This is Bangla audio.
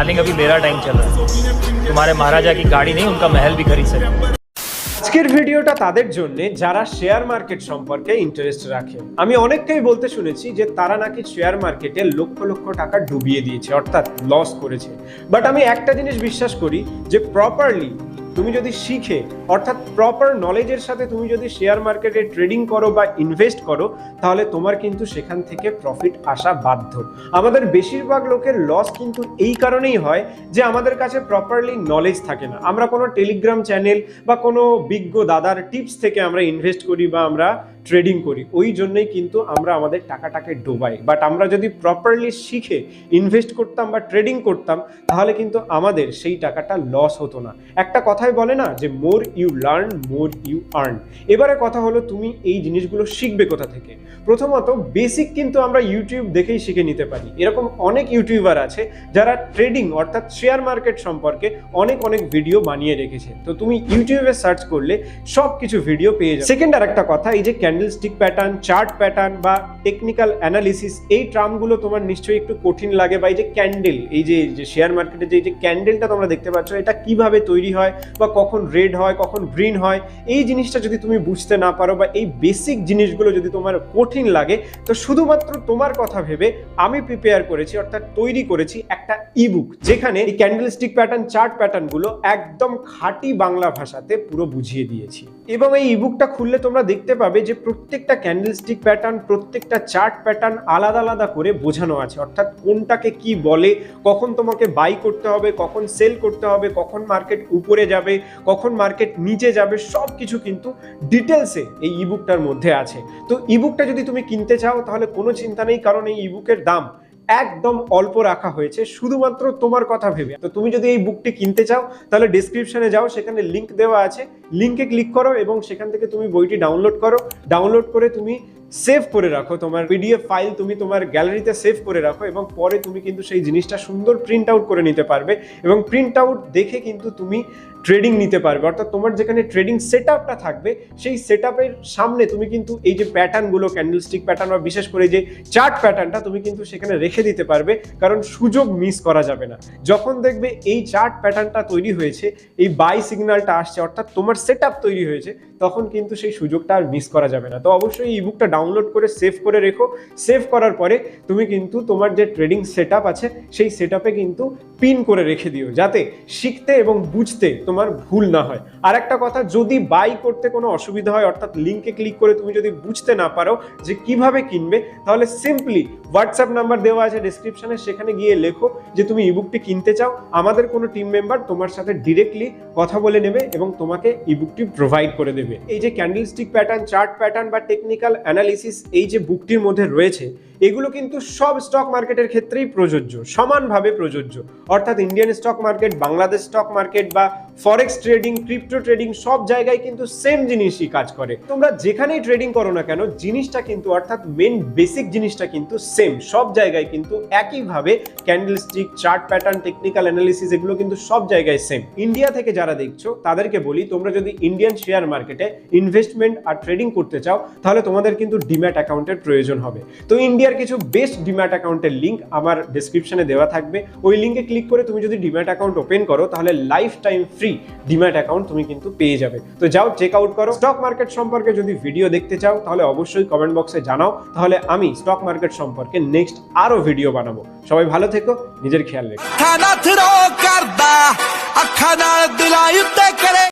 आई थिंक अभी मेरा टाइम चल रहा है तुम्हारे महाराजा की गाड़ी नहीं उनका महल भी खरीद सकते আজকের ভিডিওটা তাদের জন্য যারা শেয়ার মার্কেট সম্পর্কে ইন্টারেস্ট রাখে আমি অনেককেই বলতে শুনেছি যে তারা নাকি শেয়ার মার্কেটে লক্ষ লক্ষ টাকা ডুবিয়ে দিয়েছে অর্থাৎ লস করেছে বাট আমি একটা জিনিস বিশ্বাস করি যে প্রপারলি তুমি যদি শিখে, অর্থাৎ প্রপার নলেজের সাথে তুমি যদি শেয়ার মার্কেটে ট্রেডিং করো বা ইনভেস্ট করো, তাহলে তোমার কিন্তু সেখান থেকে প্রফিট আসা বাধ্য। আমাদের বেশিরভাগ লোকের লস কিন্তু এই কারণেই হয় যে আমাদের কাছে প্রপারলি নলেজ থাকে না। আমরা কোনো টেলিগ্রাম চ্যানেল বা কোনো বিজ্ঞ দাদার টিপস থেকে আমরা ইনভেস্ট করি বা আমরা ট্রেডিং করি। ওই জন্যই কিন্তু আমরা আমাদের টাকাটাকে ডোবাই। বাট আমরা যদি প্রপারলি শিখে ইনভেস্ট করতাম বা ট্রেডিং করতাম, তাহলে কিন্তু আমাদের সেই টাকাটা লস হতো না। একটা কথাই বলে না যে more you learn more you earn এবারে কথা হলো, তুমি এই জিনিসগুলো শিখবে কোথা থেকে? প্রথমত বেসিক কিন্তু আমরা ইউটিউব দেখেই শিখে নিতে পারি। এরকম অনেক ইউটিউবার আছে, যারা ট্রেডিং অর্থাৎ শেয়ার মার্কেট সম্পর্কে অনেক অনেক ভিডিও বানিয়ে রেখেছে। তো তুমি ইউটিউবে সার্চ করলে সব কিছু ভিডিও পেয়ে যাবে। সেকেন্ড আর একটা কথা, এই যে candle stick pattern chart pattern বা টেকনিক্যাল অ্যানালিসিস এই ট্রামগুলো তোমার নিশ্চয়ই একটু কঠিন লাগে বা এই যে ক্যান্ডেল এই যে যে শেয়ার মার্কেটে যে এই যে ক্যান্ডেলটা তোমরা দেখতে পাচ্ছ, এটা কীভাবে তৈরি হয় বা কখন রেড হয়, কখন গ্রিন হয়, এই জিনিসটা যদি তুমি বুঝতে না পারো বা এই বেসিক জিনিসগুলো যদি তোমার কঠিন লাগে, তো শুধুমাত্র তোমার কথা ভেবে আমি প্রিপেয়ার করেছি, অর্থাৎ তৈরি করেছি একটা ইবুক যেখানে এই ক্যান্ডেলস্টিক প্যাটার্ন চার্ট প্যাটার্নগুলো একদম খাঁটি বাংলা ভাষাতে পুরো বুঝিয়ে দিয়েছি। এবং এই ইবুকটা খুললে তোমরা দেখতে পাবে যে প্রত্যেকটা ক্যান্ডেলস্টিক প্যাটার্ন প্রত্যেকটা চার্ট প্যাটার্ন আলাদা আলাদা করে বোঝানো আছে। অর্থাৎ কোনটাকে কি বলে, কখন তোমাকে বাই করতে হবে, কখন সেল করতে হবে, কখন মার্কেট উপরে যাবে, কখন মার্কেট নিচে যাবে সব কিছু কিন্তু ডিটেলসে এই ইবুকটার মধ্যে আছে। তো ইবুকটা যদি তুমি কিনতে চাও, তাহলে কোনো চিন্তা নেই, কারণ এই ইবুকের দাম একদম অল্প রাখা হয়েছে, শুধুমাত্র তোমার কথা ভেবে। তো তুমি যদি এই বুকটি কিনতে চাও, তাহলে ডিসক্রিপশনে যাও, সেখানে লিঙ্ক দেওয়া আছে। লিঙ্কে ক্লিক করো এবং সেখান থেকে তুমি বইটি ডাউনলোড করো। ডাউনলোড করে তুমি সেভ করে রাখো। তোমার পিডিএফ ফাইল তুমি তোমার গ্যালারিতে সেভ করে রাখো এবং পরে তুমি কিন্তু সেই জিনিসটা সুন্দর প্রিন্ট আউট করে নিতে পারবে এবং প্রিন্ট আউট দেখে কিন্তু তুমি ট্রেডিং নিতে পারবে। অর্থাৎ তোমার যেখানে ট্রেডিং সেট থাকবে, সেই সেট সামনে তুমি কিন্তু এই যে প্যাটার্নগুলো ক্যান্ডেল স্টিক প্যাটার্ন বা বিশেষ করে যে চার্ট প্যাটার্নটা তুমি কিন্তু সেখানে রেখে দিতে পারবে, কারণ সুযোগ মিস করা যাবে না। যখন দেখবে এই চার্ট প্যাটার্নটা তৈরি হয়েছে, এই বাই সিগন্যালটা আসছে, অর্থাৎ তোমার সেট তৈরি হয়েছে তখন কিন্তু সেই সুযোগটা আর মিস করা যাবে না। তো অবশ্যই এই বুকটা ডাউনলোড করে সেভ করে রেখো। সেভ করার পরে তুমি কিন্তু তোমার যে ট্রেডিং সেট আছে, সেই সেট কিন্তু পিন করে রেখে দিও, যাতে শিখতে এবং বুঝতে তোমার ভুল না হয়। আর একটা কথা, যদি বাই করতে কোনো অসুবিধা হয়, অর্থাৎ লিঙ্কে ক্লিক করে তুমি যদি বুঝতে না পারো যে কীভাবে কিনবে, তাহলে সিম্পলি হোয়াটসঅ্যাপ নাম্বার দেওয়া আছে ডিসক্রিপশনে সেখানে গিয়ে লেখো যে তুমি ইবুকটি কিনতে চাও। আমাদের কোনো টিম মেম্বার তোমার সাথে ডিরেক্টলি কথা বলে নেবে এবং তোমাকে ইবুকটি প্রোভাইড করে দেবে। এই যে candle stick pattern chart pattern বা টেকনিক্যাল অ্যানালিসিস এই যে বুকটির মধ্যে রয়েছে এগুলো কিন্তু সব স্টক মার্কেটের ক্ষেত্রেই প্রযোজ্য, সমানভাবে প্রযোজ্য। অর্থাৎ Indian stock market Bangladesh stock market বা ফরেক্স ট্রেডিং ক্রিপ্টো ট্রেডিং সব জায়গায় কিন্তু সেম জিনিসই কাজ করে। তোমরা যেখানেই ট্রেডিং করো না কেন, জিনিসটা কিন্তু অর্থাৎ মেন বেসিক জিনিসটা কিন্তু সেম সব জায়গায় কিন্তু একইভাবে candle stick chart pattern technical analysis এগুলো কিন্তু সব জায়গায় সেম ইন্ডিয়া থেকে যারা দেখছ, তাদেরকে বলি, তোমরা যদি ইন্ডিয়ান শেয়ার মার্কেটে ইনভেস্টমেন্ট আর ট্রেডিং করতে চাও, তাহলে তোমাদের কিন্তু ডিম্যাট অ্যাকাউন্টের প্রয়োজন হবে। তো ইন্ডিয়ার কিছু বেস্ট ডিম্যাট অ্যাকাউন্টের লিঙ্ক আমার ডেসক্রিপশনে দেওয়া থাকবে। ওই লিঙ্কে ক্লিক করে তুমি যদি ডিম্যাট অ্যাকাউন্ট ওপেন করো, তাহলে life time free demat account তুমি কিন্তু পেয়ে যাবে। তো যাও চেক আউট করো। স্টক মার্কেট সম্পর্কে যদি ভিডিও দেখতে চাও, তাহলে অবশ্যই কমেন্ট বক্সে জানাও। তাহলে আমি স্টক মার্কেট সম্পর্কে নেক্সট আরও ভিডিও বানাবো। সবাই ভালো থেকো, নিজের খেয়াল রেখো।